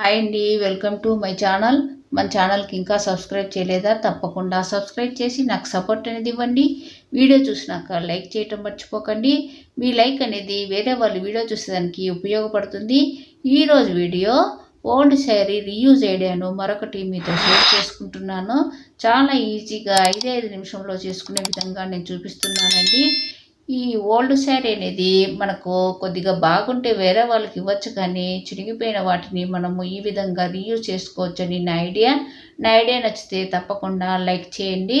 Hi అండి welcome to my channel మన ఛానల్కి ఇంకా సబ్స్క్రైబ్ చేయలేదా? తప్పకుండా సబ్స్క్రైబ్ చేసి నాకు సపోర్ట్ అనేది ఇవ్వండి. వీడియో చూసినాక లైక్ చేయటం మర్చిపోకండి. మీ లైక్ అనేది వేరే వాళ్ళు వీడియో చూసేదానికి ఉపయోగపడుతుంది. ఈరోజు వీడియో ఓల్డ్ శారీ రీయూజ్ ఐడియాను మరొకటి మీతో షేర్ చేసుకుంటున్నాను. చాలా ఈజీగా ఐదే ఐదు నిమిషంలో చేసుకునే విధంగా నేను చూపిస్తున్నానండి. ఈ ఓల్డ్ శారీ అనేది మనకు కొద్దిగా బాగుంటే వేరే వాళ్ళకి ఇవ్వచ్చు కానీ చిరిగిపోయిన వాటిని మనము ఈ విధంగా రీయూజ్ చేసుకోవచ్చని నా ఐడియా నా ఐడియా నచ్చితే తప్పకుండా లైక్ చేయండి.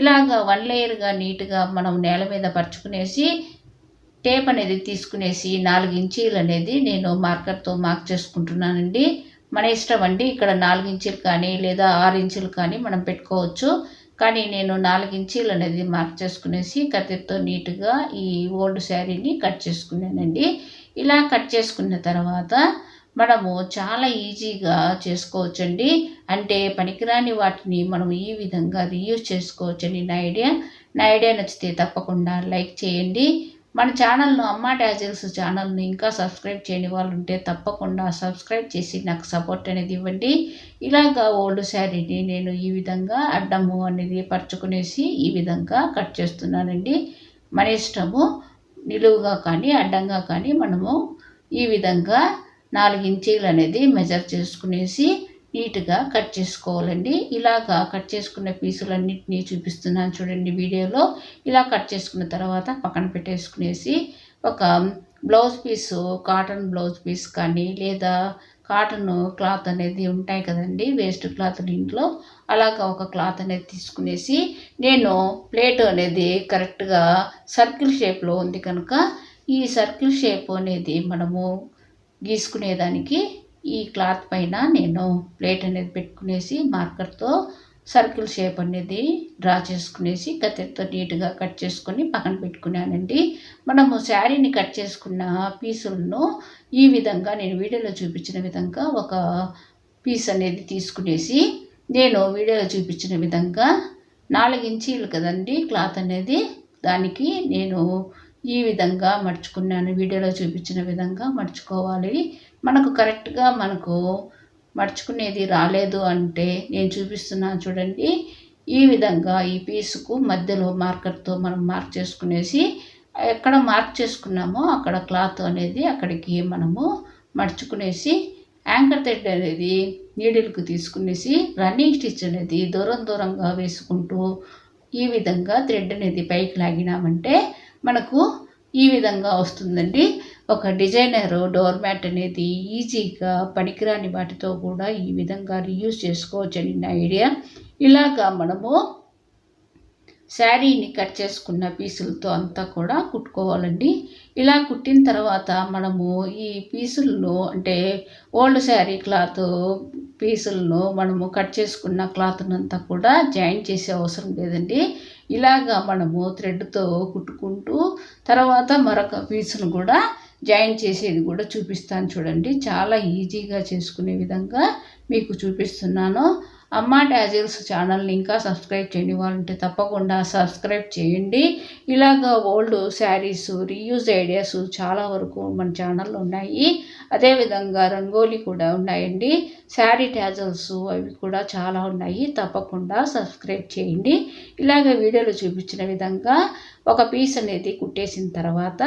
ఇలాగా వన్ లేయర్గా నీట్గా మనం నేల మీద పరుచుకునేసి టేప్ అనేది తీసుకునేసి నాలుగు ఇంచీలు అనేది నేను మార్కర్తో మార్క్ చేసుకుంటున్నానండి. మన ఇష్టం అండి. ఇక్కడ నాలుగు ఇంచులు కానీ లేదా ఆరు ఇంచులు కానీ మనం పెట్టుకోవచ్చు. కానీ నేను నాలుగు ఇంచీలు అనేది మార్క్ చేసుకునేసి కత్తితో నీట్గా ఈ ఓల్డ్ శారీని కట్ చేసుకున్నానండి. ఇలా కట్ చేసుకున్న తర్వాత మనము చాలా ఈజీగా చేసుకోవచ్చండి. అంటే పనికిరాని వాటిని మనం ఈ విధంగా రీయూజ్ చేసుకోవచ్చండి. నా ఐడియా నా ఐడియా నచ్చితే తప్పకుండా లైక్ చేయండి. మన ఛానల్ను అమ్మ డాజిల్స్ ఛానల్ని ఇంకా సబ్స్క్రైబ్ చేయని వాళ్ళు ఉంటే తప్పకుండా సబ్స్క్రైబ్ చేసి నాకు సపోర్ట్ అనేది ఇవ్వండి. ఇలాగా ఓల్డ్ శారీని నేను ఈ విధంగా అడ్డము అనేది పరుచుకునేసి ఈ విధంగా కట్ చేస్తున్నానండి. మన ఇష్టము నిలువుగా కానీ అడ్డంగా కానీ మనము ఈ విధంగా నాలుగు ఇంచీలు అనేది మెజర్ చేసుకునేసి నీట్గా కట్ చేసుకోవాలండి. ఇలాగా కట్ చేసుకున్న పీసులన్నింటినీ చూపిస్తున్నాను చూడండి వీడియోలో. ఇలా కట్ చేసుకున్న తర్వాత పక్కన పెట్టేసుకునేసి ఒక blouse piece cotton blouse piece కానీ లేదా కాటన్ క్లాత్ అనేది ఉంటాయి కదండి వేస్ట్ క్లాత్ ఇంట్లో అలాగా ఒక క్లాత్ అనేది తీసుకునేసి నేను ప్లేట్ అనేది కరెక్ట్గా సర్కిల్ షేప్లో ఉంది కనుక ఈ సర్కిల్ షేప్ అనేది మనము గీసుకునేదానికి ఈ క్లాత్ పైన నేను ప్లేట్ అనేది పెట్టుకునేసి మార్కర్తో సర్కిల్ షేప్ అనేది డ్రా చేసుకునేసి కత్తితో నీట్గా కట్ చేసుకొని పక్కన పెట్టుకున్నానండి. మనము శారీని కట్ చేసుకున్న పీసులను ఈ విధంగా నేను వీడియోలో చూపించిన విధంగా ఒక పీస్ అనేది తీసుకునేసి నేను వీడియోలో చూపించిన విధంగా నాలుగు ఇంచీలు కదండి క్లాత్ అనేది దానికి నేను ఈ విధంగా మడుచుకున్నాను. వీడియోలో చూపించిన విధంగా మడుచుకోవాలి. మనకు కరెక్ట్గా మనకు మడుచుకునేది రాలేదు అంటే నేను చూపిస్తున్నాను చూడండి. ఈ విధంగా ఈ పీసుకు మధ్యలో మార్కర్తో మనం మార్క్ చేసుకునేసి ఎక్కడ మార్క్ చేసుకున్నామో అక్కడ క్లాత్ అనేది అక్కడికి మనము మడుచుకునేసి యాంకర్ థ్రెడ్ అనేది నీడిల్కు తీసుకునేసి రన్నింగ్ స్టిచ్ అనేది దూరం దూరంగా వేసుకుంటూ ఈ విధంగా థ్రెడ్ అనేది పైకి లాగినామంటే మనకు ఈ విధంగా వస్తుందండి. ఒక డిజైనర్ డోర్ మ్యాట్ అనేది ఈజీగా పనికిరాని వాటితో కూడా ఈ విధంగా రీయూజ్ చేసుకోవచ్చని నా ఐడియా. ఇలాగా మనము శారీని కట్ చేసుకున్న పీసులతో అంతా కూడా కుట్టుకోవాలండి. ఇలా కుట్టిన తర్వాత మనము ఈ పీసులను అంటే ఓల్డ్ శారీ క్లాత్ పీసులను మనము కట్ చేసుకున్న క్లాత్నంతా కూడా జాయిన్ చేసే అవసరం లేదండి. ఇలాగా మనము థ్రెడ్తో కుట్టుకుంటూ తర్వాత మరొక పీసును కూడా జాయిన్ చేసేది కూడా చూపిస్తాను చూడండి. చాలా ఈజీగా చేసుకునే విధంగా మీకు చూపిస్తున్నాను. అమ్మ ట్యాజిల్స్ ఛానల్ని ఇంకా సబ్స్క్రైబ్ చేయని వాళ్ళంటే తప్పకుండా సబ్స్క్రైబ్ చేయండి. ఇలాగ ఓల్డ్ శారీస్ రీయూజ్ ఐడియాస్ చాలా వరకు మన ఛానల్లో ఉన్నాయి. అదేవిధంగా రంగోలీ కూడా ఉన్నాయండి. శారీ ట్యాజల్స్ అవి కూడా చాలా ఉన్నాయి. తప్పకుండా సబ్స్క్రైబ్ చేయండి. ఇలాగ వీడియోలో చూపించిన విధంగా ఒక పీస్ అనేది కుట్టేసిన తర్వాత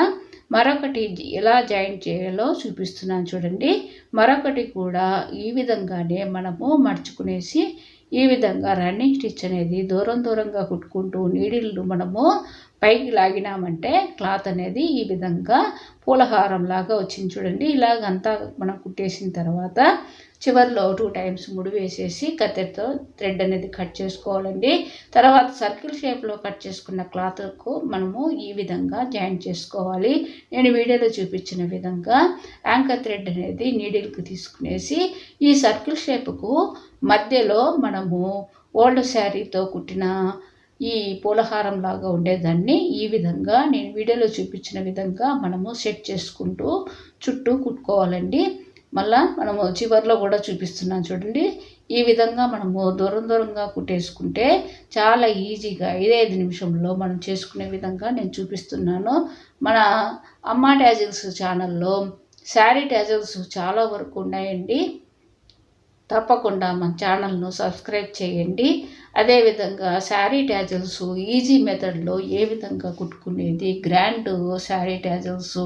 మరొకటి ఎలా జాయిన్ చేయాలో చూపిస్తున్నాను చూడండి. మరొకటి కూడా ఈ విధంగానే మనము మడుచుకునేసి ఈ విధంగా రన్నింగ్ స్టిచ్ అనేది దూరం దూరంగా కుట్టుకుంటూ నీడిల్ను మనము పైకి లాగినామంటే క్లాత్ అనేది ఈ విధంగా పూలహారం లాగా వచ్చింది చూడండి. ఇలాగంతా మనం కుట్టేసిన తర్వాత చివరిలో టూ టైమ్స్ ముడి వేసేసి కత్తెరతో థ్రెడ్ అనేది కట్ చేసుకోవాలండి. తర్వాత సర్కిల్ షేప్లో కట్ చేసుకున్న క్లాత్కు మనము ఈ విధంగా జాయిన్ చేసుకోవాలి. నేను వీడియోలో చూపించిన విధంగా యాంకర్ థ్రెడ్ అనేది నీడిల్కి తీసుకునేసి ఈ సర్కిల్ షేప్కు మధ్యలో మనము ఓల్డ్ శారీతో కుట్టిన ఈ పూలహారం లాగా ఉండేదాన్ని. ఈ విధంగా నేను వీడియోలో చూపించిన విధంగా మనము సెట్ చేసుకుంటూ చుట్టూ కుట్టుకోవాలండి. మళ్ళా మనము చివరిలో కూడా చూపిస్తున్నాను చూడండి. ఈ విధంగా మనము దూరం దూరంగా కుట్టేసుకుంటే చాలా ఈజీగా ఐదైదు నిమిషంలో మనం చేసుకునే విధంగా నేను చూపిస్తున్నాను. మన అమ్మ ట్యాజిల్స్ ఛానల్లో శారీ ట్యాజిల్స్ చాలా వరకు ఉన్నాయండి. తప్పకుండా మన ఛానల్ను సబ్స్క్రైబ్ చేయండి. అదేవిధంగా శారీ ట్యాజల్స్ ఈజీ మెథడ్లో ఏ విధంగా కుట్టుకునేది grand sari tassels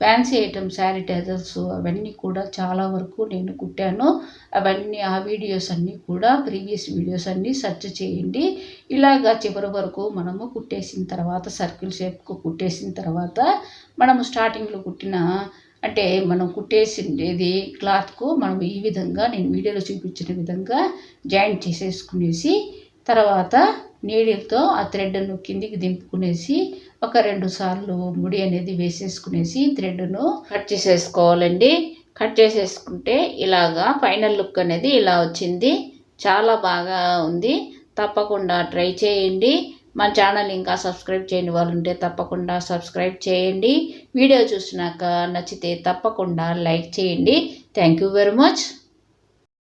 fancy item sari tassels అవన్నీ కూడా చాలా వరకు నేను కుట్టాను. అవన్నీ ఆ వీడియోస్ అన్నీ కూడా ప్రీవియస్ వీడియోస్ అన్నీ సెర్చ్ చేయండి. ఇలాగా చివరి వరకు మనము కుట్టేసిన తర్వాత సర్కిల్ షేప్కు కుట్టేసిన తర్వాత మనము స్టార్టింగ్లో కుట్టిన అంటే మనం కుట్టేసిండేది క్లాత్కు మనం ఈ విధంగా నేను వీడియోలో చూపించిన విధంగా జాయింట్ చేసేసుకునేసి తర్వాత నీడిల్తో ఆ థ్రెడ్ను కిందికి దింపుకునేసి ఒక రెండు సార్లు ముడి అనేది వేసేసుకునేసి థ్రెడ్ను కట్ చేసేసుకోవాలండి. కట్ చేసేసుకుంటే ఇలాగా ఫైనల్ లుక్ అనేది ఇలా వచ్చింది. చాలా బాగా ఉంది. తప్పకుండా ట్రై చేయండి. మన ఛానల్ ఇంకా సబ్స్క్రైబ్ చేయని వాళ్ళు ఉంటే తప్పకుండా సబ్స్క్రైబ్ చేయండి. వీడియో చూసినాక నచ్చితే తప్పకుండా లైక్ చేయండి. Thank you very much.